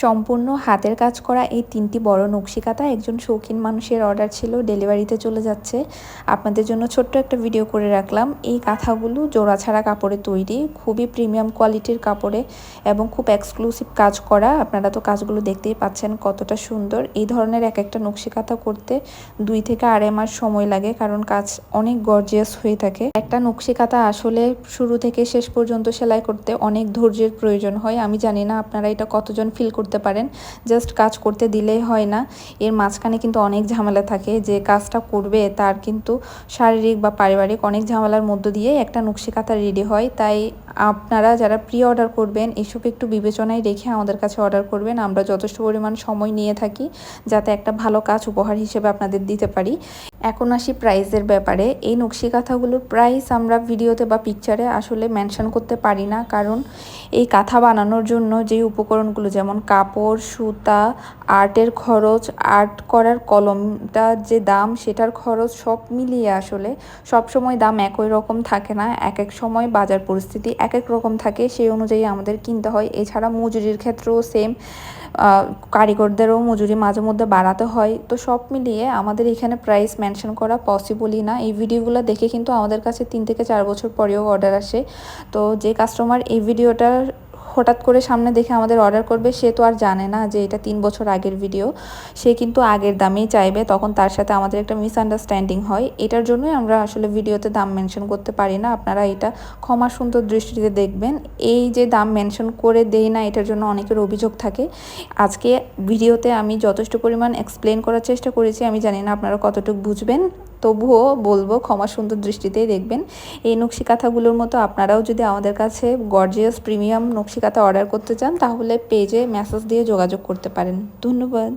সম্পূর্ণ হাতের কাজ করা এই তিনটি বড় নকশি কাঁথা একজন শৌখিন মানুষের অর্ডার ছিল, ডেলিভারিতে চলে যাচ্ছে। আপনাদের জন্য ছোট্ট একটা ভিডিও করে রাখলাম। এই কাঁথাগুলো জোড়া ছাড়া কাপড়ে তৈরি, খুবই প্রিমিয়াম কোয়ালিটির কাপড়ে এবং খুব এক্সক্লুসিভ কাজ করা। আপনারা তো কাজগুলো দেখতেই পাচ্ছেন কতটা সুন্দর। এই ধরনের এক একটা নকশি কাঁথা করতে দুই থেকে আড়াই মাস সময় লাগে কারণ কাজ অনেক গর্জিয়াস হয়ে থাকে। একটা নকশি কাঁথা আসলে শুরু থেকে শেষ পর্যন্ত সেলাই করতে অনেক ধৈর্যের প্রয়োজন হয়। আমি জানি না আপনারা এটা কতজন ফিল করতে পারেন। জাস্ট কাজ করতে দিলেই হয় না। এর মাঝখানে কিন্তু অনেক ঝামেলা থাকে। যে কাজটা করবে তার কিন্তু শারীরিক বা পারিবারিক অনেক ঝামেলার মধ্য দিয়ে একটা নকশি কাঁথা রেডি হয়। তাই আপনারা যারা প্রি অর্ডার করবেন, এসব একটু বিবেচনায় রেখে আমাদের কাছে অর্ডার করবেন। আমরা যথেষ্ট পরিমাণ সময় নিয়ে থাকি যাতে একটা ভালো কাজ উপহার হিসেবে আপনাদের দিতে পারি। এখন আসি প্রাইসের ব্যাপারে। এই নকশি কাঁথাগুলোর প্রাইস আমরা ভিডিওতে বা পিকচারে আসলে মেনশন করতে পারি না। কারণ এই কাঁথা বানানোর জন্য যে উপকরণগুলো, যেমন কাপড়, সুতা, আর্টের খরচ, আর্ট করার কলমটার যে দাম, সেটার খরচ সব মিলিয়ে আসলে সব সময় দাম একই রকম থাকে না। এক এক সময় বাজার পরিস্থিতি এক এক রকম থাকে, সেই অনুযায়ী আমাদের কিনতে হয়। এছাড়া মজুরির ক্ষেত্রেও সেম কারিগরদেরও মজুরি মাঝে মধ্যে বাড়াতে হয়। তো সব মিলিয়ে আমাদের এখানে প্রাইস মেনশন করা পসিবলই না। এই ভিডিওগুলো দেখে কিন্তু আমাদের কাছে তিন থেকে চার বছর পরেও অর্ডার আসে। তো যে কাস্টমার এই ভিডিওটা হঠাৎ করে সামনে দেখে আমাদের অর্ডার করবে, সে তো আর জানে না যে এটা তিন বছর আগের ভিডিও সে কিন্তু আগের দামেই চাইবে, তখন তার সাথে আমাদের একটা মিসআন্ডারস্ট্যান্ডিং হয়। এটার জন্যই আমরা আসলে ভিডিওতে দাম মেনশন করতে পারি না। আপনারা এটা ক্ষমা সুন্দর দৃষ্টিতে দেখবেন। এই যে দাম মেনশন করে দেই না, এটার জন্য অনেকের অভিযোগ থাকে। আজকে ভিডিওতে আমি যথেষ্ট পরিমাণ এক্সপ্লেন করার চেষ্টা করেছি। আমি জানি না আপনারা কতটুকু বুঝবেন। তবুও বলব ক্ষমা সুন্দর দৃষ্টিতেই দেখবেন। এই নকশিকাথাগুলোর মতো আপনারাও যদি আমাদের কাছে গর্জিয়াস প্রিমিয়াম নকশিকাথা অর্ডার করতে চান, তাহলে পেজে মেসেজ দিয়ে যোগাযোগ করতে পারেন। ধন্যবাদ।